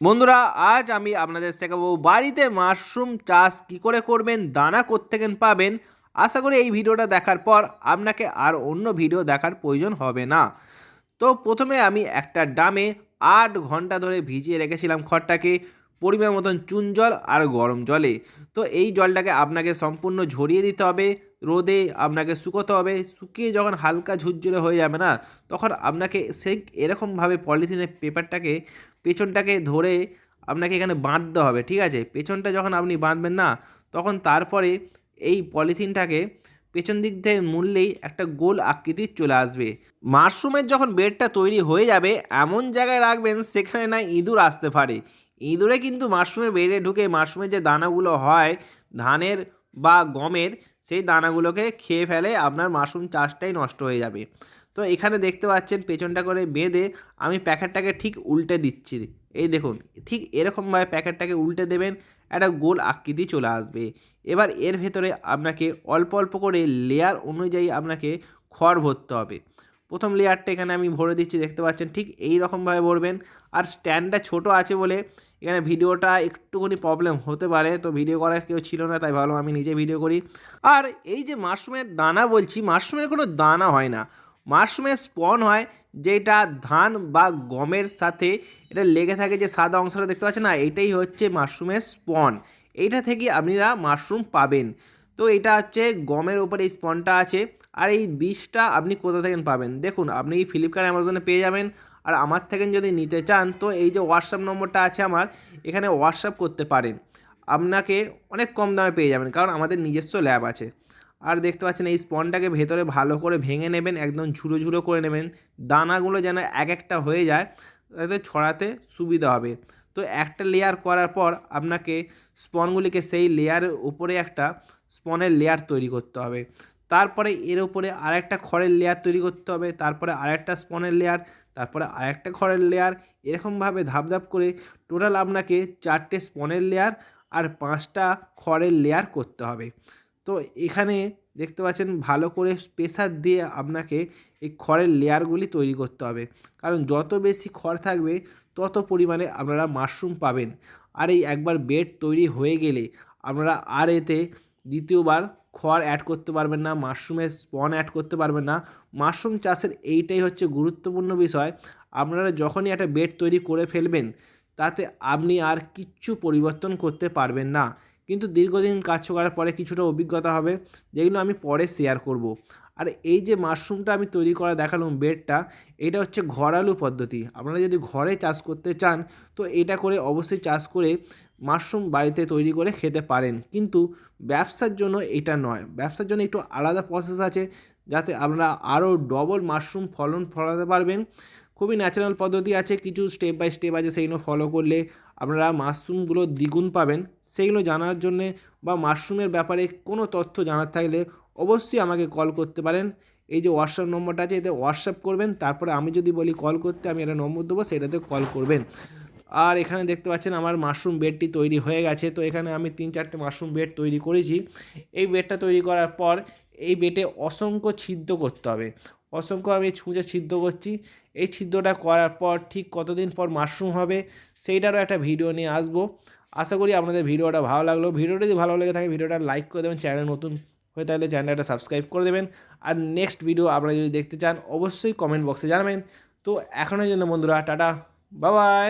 বন্ধুরা, আজ আমি আপনাদের শেখাবো বাড়িতে মাশরুম চাষ কি করে করবেন, দানা কোত্থেকেন পাবেন। আশা করি এই ভিডিওটা দেখার পর আপনাকে আর অন্য ভিডিও দেখার প্রয়োজন হবে না। তো প্রথমে আমি একটা ডামে আট ঘণ্টা ধরে ভিজিয়ে রেখেছিলাম খড়টাকে। পরিমাণ মতন চুন জল আর গরম জলে। তো এই জলটাকে আপনাকে সম্পূর্ণ ঝরিয়ে দিতে হবে, রোদে আপনাকে শুকোতে হবে। শুকিয়ে যখন হালকা ঝুরঝুরে হয়ে যাবে না, তখন আপনাকে সেই এরকমভাবে পলিথিনের পেপারটাকে, পেছনটাকে ধরে আপনাকে এখানে বাঁধতে হবে, ঠিক আছে? পেছনটা যখন আপনি বাঁধবেন না, তখন তারপরে এই পলিথিনটাকে পেছন দিক থেকে মুড়লেই একটা গোল আকৃতির চলে আসবে। মাশরুমের যখন বেডটা তৈরি হয়ে যাবে, এমন জায়গায় রাখবেন সেখানে না ইঁদুর আসতে পারে। ইঁদুরে কিন্তু মাশরুমের বেডে ঢুকে মাশরুমের যে দানাগুলো হয়, ধানের বা গমের, সেই দানাগুলোকে খেয়ে ফেলে আপনার মাশরুম চাষটাই নষ্ট হয়ে যাবে। তো এখানে দেখতে পাচ্ছেন পেছনটা করে বেঁধে আমি প্যাকেটটাকে ঠিক উল্টে দিচ্ছি। এই দেখুন, ঠিক এরকমভাবে প্যাকেটটাকে উল্টে দেবেন, একটা গোল আকৃতি চলে আসবে। এবার এর ভেতরে আপনাকে অল্প অল্প করে লেয়ার অনুযায়ী আপনাকে খড় ভরতে হবে। প্রথম লেয়ারটা এখানে আমি ভরে দিচ্ছি, দেখতে পাচ্ছেন, ঠিক এই রকমভাবে ভরবেন। আর স্ট্যান্ডটা ছোট আছে বলে এখানে ভিডিওটা একটুখানি প্রবলেম হতে পারে, তো ভিডিও করার কেউ ছিল না, তাই ভাবলাম আমি নিজে ভিডিও করি। আর এই যে মাশরুমের দানা বলছি মাশরুমের কোনো দানা হয় না। মাশরুমের স্পন হয় যেটা ধান বা গমের সাথে এটা লেগে থাকে যে সাদা অংশটা, দেখতে পাচ্ছেন না? এটাই হচ্ছে মাশরুমের স্পন এইটা থেকে আপনারা মাশরুম পাবেন। তো এটা হচ্ছে গমের উপরে এই স্পনটা আছে। আর এই বীজটা আপনি কোথা থেকে পাবেন? দেখুন, আপনি ফ্লিপকার্ট অ্যামাজনে পেয়ে যাবেন। আর আমার থেকে যদি নিতে চান, তো এই যে হোয়াটসঅ্যাপ নম্বরটা আছে আমার, এখানে হোয়াটসঅ্যাপ করতে পারেন। আপনাকে অনেক কম দামে পেয়ে যাবেন, কারণ আমাদের নিজস্ব ল্যাব আছে। আর দেখতে পাচ্ছেন, এই স্পনটাকে ভেতরে ভালো করে ভেঙে নেবেন, একদম ঝুড়ো ঝুড়ো করে নেবেন। দানাগুলো যেন এক একটা হয়ে যায়, তাতে ছড়াতে সুবিধা হবে। তো একটা লেয়ার করার পর আপনাকে স্পনগুলিকে সেই লেয়ারের উপরে একটা স্পনের লেয়ার তৈরি করতে হবে। তারপরে এর উপরে আরেকটা খড়ের লেয়ার তৈরি করতে হবে, তারপরে আরেকটা স্পনের লেয়ার তারপরে আরেকটা খড়ের লেয়ার এরকমভাবে ধাপ ধাপ করে টোটাল আপনাকে চারটে স্পনের লেয়ার আর পাঁচটা খড়ের লেয়ার করতে হবে। তো এখানে দেখতে পাচ্ছেন ভালো করে প্রেসার দিয়ে আপনাকে এই খড়ের লেয়ারগুলি তৈরি করতে হবে। কারণ যত বেশি খড় থাকবে, তত পরিমাণে আপনারা মাশরুম পাবেন। আর এই একবার বেড তৈরি হয়ে গেলে আপনারা আর এতে দ্বিতীয়বার খড় অ্যাড করতে পারবেন না মাশরুমের স্পন অ্যাড করতে পারবেন না। মাশরুম চাষের এইটাই হচ্ছে গুরুত্বপূর্ণ বিষয়। আপনারা যখনই একটা বেড তৈরি করে ফেলবেন, তাতে আপনি আর কিচ্ছু পরিবর্তন করতে পারবেন না। কিন্তু দীর্ঘদিন কাজ করার পরে কিছুটা অভিজ্ঞতা হবে, যেগুলো আমি পরে শেয়ার করব। আর এই যে মাশরুমটা আমি তৈরি করা দেখালাম বেডটা, এটা হচ্ছে ঘরালু পদ্ধতি। আপনারা যদি ঘরে চাষ করতে চান, তো এটা করে অবশ্যই চাষ করে মাশরুম বাড়িতে তৈরি করে খেতে পারেন। কিন্তু ব্যবসার জন্য এটা নয়। ব্যবসার জন্য একটু আলাদা প্রসেস আছে, যাতে আপনারা আরও ডবল মাশরুম ফলন ফলাতে পারবেন। খুবই ন্যাচারাল পদ্ধতি আছে, কিছু স্টেপ বাই স্টেপ আছে, সেইগুলো ফলো করলে আপনারা মাশরুমগুলো দ্বিগুণ পাবেন। সেইগুলো জানার জন্যে বা মাশরুমের ব্যাপারে কোনো তথ্য জানার থাকলে অবশ্যই আমাকে কল করতে পারেন। এই যে হোয়াটসঅ্যাপ নম্বরটা আছে, এতে হোয়াটসঅ্যাপ করবেন, তারপরে আমি যদি বলি কল করতে, আমি এটা নম্বর দেবো সেটাতে কল করবেন। আর এখানে দেখতে পাচ্ছেন আমার মাশরুম বেডটি তৈরি হয়ে গেছে। তো এখানে আমি তিন চারটে মাশরুম বেড তৈরি করেছি। এই বেডটা তৈরি করার পর এই বেটে অসংখ্য ছিদ্র করতে হবে। অসংখ্য আমি ছুঁচে ছিদ্র করছি। এই ছিদ্রটা করার পর ঠিক কতদিন পর মাশরুম হবে সেইটারও একটা ভিডিও নিয়ে আসব। আশা করি আপনাদের ভিডিওটা ভালো লাগল। ভিডিওটা যদি ভালো লেগে থাকে ভিডিওটা লাইক করে দেবেন, চ্যানেল নতুন হয়ে থাকলে চ্যানেলটা সাবস্ক্রাইব করে দেবেন। আর নেক্সট ভিডিও আপনারা যদি দেখতে চান, অবশ্যই কমেন্ট বক্সে জানাবেন। তো এখনের জন্য বন্ধুরা, টাটা বাবাই